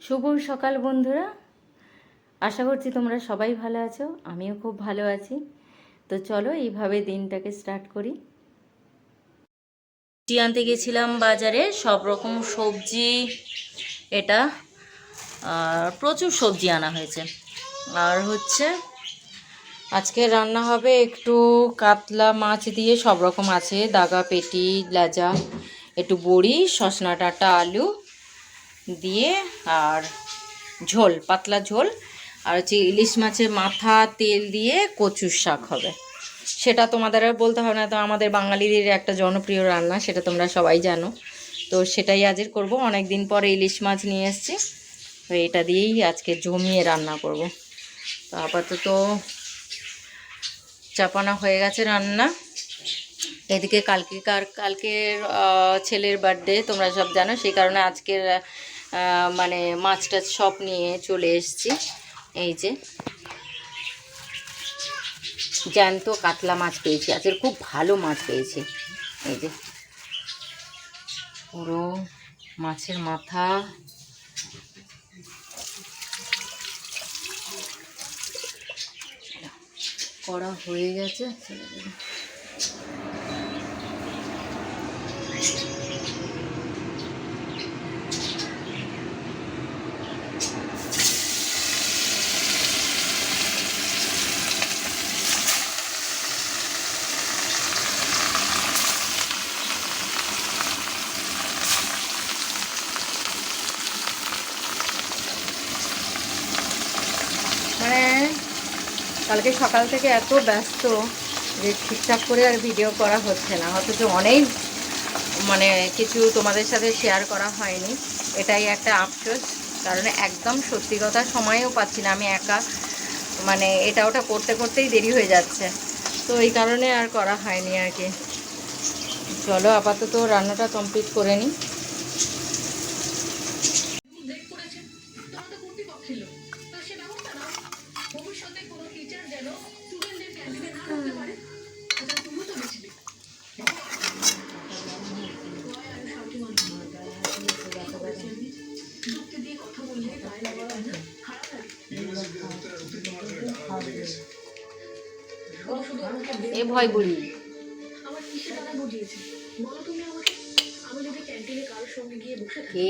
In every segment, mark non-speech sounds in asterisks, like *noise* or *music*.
শুভ সকাল বন্ধুরা। আশা করছি তোমরা সবাই ভালো আছো, আমিও খুব ভালো আছি। তো চলো এইভাবে দিনটাকে স্টার্ট করি। আনতে গেছিলাম বাজারে, সব রকম সবজি, এটা, আর প্রচুর সবজি আনা হয়েছে। আর হচ্ছে, আজকে রান্না হবে একটু কাতলা মাছ দিয়ে, সব রকম আছে, দাগা পেটি, লেজা, একটু বড়ি, সসনা ডাঁটা, আলু দিয়ে আর ঝোল, পাতলা ঝোল আর হচ্ছে ইলিশ মাছের মাথা, তেল দিয়ে কচুর শাক হবে। সেটা তোমাদের আর বলতে হবে না, তো আমাদের বাঙালিদের একটা জনপ্রিয় রান্না, সেটা তোমরা সবাই জানো। তো সেটাই আজের করব। অনেক দিন পরে ইলিশ মাছ নিয়ে এসেছি। তো এটা দিয়েই আজকে জমিয়ে রান্না করব। তো আপাতত চাপানো হয়ে গেছে রান্না। এদিকে কালকে কার, কালকের ছেলের বার্থডে তোমরা সব জানো। সেই কারণে আজকের মানে মাছ টাছ সব নিয়ে চলে এসেছি। এই যে জ্যান্ত কাতলা মাছ পেয়েছি। আজকের খুব ভালো মাছ পেয়েছি। এই যে পুরো মাছের মাথা। করা হয়ে গেছে। কালকে সকাল থেকে এত ব্যস্ত যে ঠিকঠাক করে আর ভিডিও করা হচ্ছে না। অথচ অনেক মানে কিছু তোমাদের সাথে শেয়ার করা হয়নি। এটাই একটা আফসোস। কারণ একদম সত্যি কথা সময়ও পাচ্ছি না। আমি একা মানে এটা ওটা করতে করতেই দেরি হয়ে যাচ্ছে। তো এই কারণে আর করা হয়নি আর কি। চলো আপাতত রান্নাটা কমপ্লিট করে নিই। এ ভয় বুড়ি আমার কিসে তারা বুঝিয়েছে। বলো তুমি আমাকে আমি যদি ক্যান্টিনে কারোর সঙ্গে গিয়ে বসে থাকি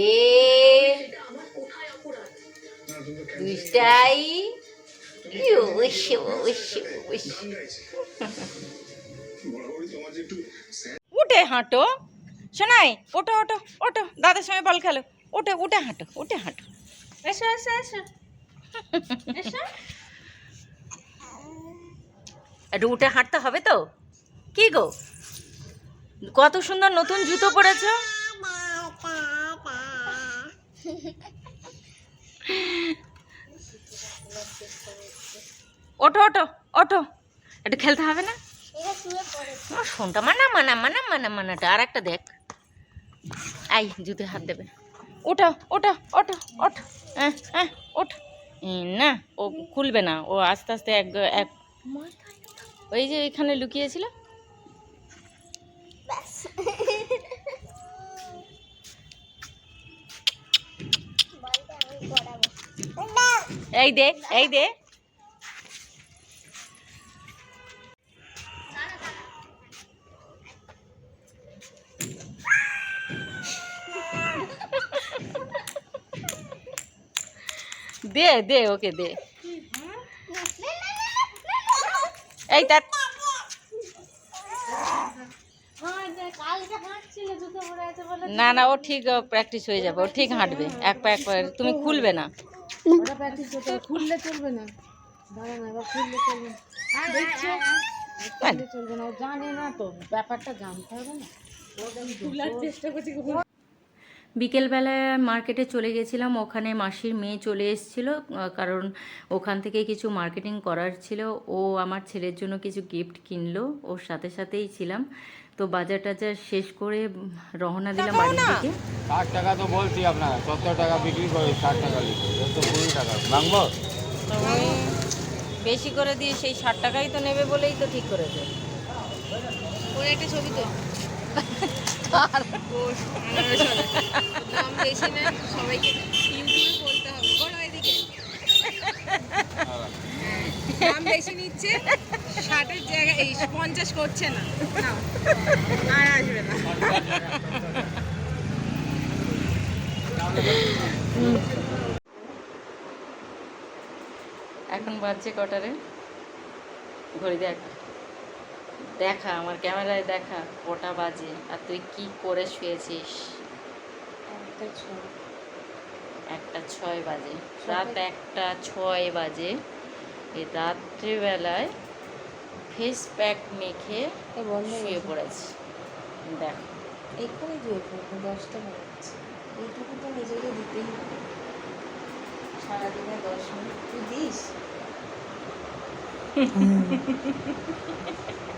সেটা আমার কোথায় অপরাধ? দুষ্টাই। ইউস, ইউস। উঠে হাঁটো। শোনাই ওটো ওটো ওটো দাদার সঙ্গে বল খেলো। উঠে উঠে হাঁটো উঠে হাঁটো। এসো এসো এসো। এসো। একটু উঠে হাঁটতে হবে তো? কি গো? কত সুন্দর নতুন জুতো পরেছো? ওঠো ওঠো ওঠো। একটু খেলতে হবে না? শোনটা মানা মানা মানা মানা মানাটা। আর একটা দেখ। আই জুতে হাত দেবে। ওঠো ওঠো ওঠো ওঠো। হ্যাঁ হ্যাঁ ওঠ। না ও খুলবে না। ও আস্তে আস্তে এক এক। ওই যে এখানে লুকিয়েছিল? এই দে এই দে। দে দে ওকে দে। এই তার না না ও ঠিক প্র্যাকটিস হয়ে যাবে ও ঠিক হাঁটবে। এক পা এক পা তুমি খুলবে না। খুললে চলবে না। খুললে চলবে ও জানে না তো। ব্যাপারটা জানতে হবে না। চেষ্টা করছি বিকেলবেলায় মার্কেটে চলে গেছিলাম ওখানে মাসির মেয়ে চলে এসেছিল কারণ ওখান থেকে কিছু মার্কেটিং করার ছিল। ও আমার ছেলের জন্য কিছু গিফট কিনলো ওর সাথে সাথেই ছিলাম। তো বাজার টাজার শেষ করে রওনা দিলাম বাড়ির থেকে ষাট টাকা তো বলছি আপনারা সত্তর টাকা বিক্রি করে ষাট টাকা তো কুড়ি টাকা। ভাঙবো? বেশি করে দিয়ে সেই ষাট টাকাই তো নেবে বলেই তো ঠিক করেছে। ওর একটা ছবি তো নিচ্ছে ষাটের জায়গায় পঞ্চাশ করছে না। এখন বাজছে কটারে? ঘড়ি দেখ দেখা আমার ক্যামেরায় দেখা কটা বাজে আর তুই কি করে শুয়েছিস? একটা ছয়। বাজে। রাত একটা ছয় বাজে। এই রাত্রিবেলায় ফেস প্যাক মেখে শুয়ে পড়েছি। দেখ। এক্ষুনি দিয়ে পড়ব দশটা যাচ্ছে এইটুকু তো নিজেকে দিতেই হবে। সারাদিনে দশ মিনিট। তুই দিস? *laughs*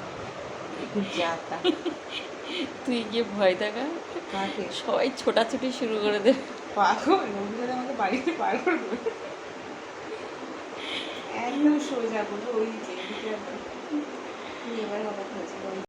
*laughs* তুই গিয়ে ভয় থাকা কাকে? সবাই ছোটাছুটি শুরু করে দে পাগল? রবিবার আমাকে বাড়িতে পার করবে। একদম সোজা বলব ওই যে এবার হঠাৎ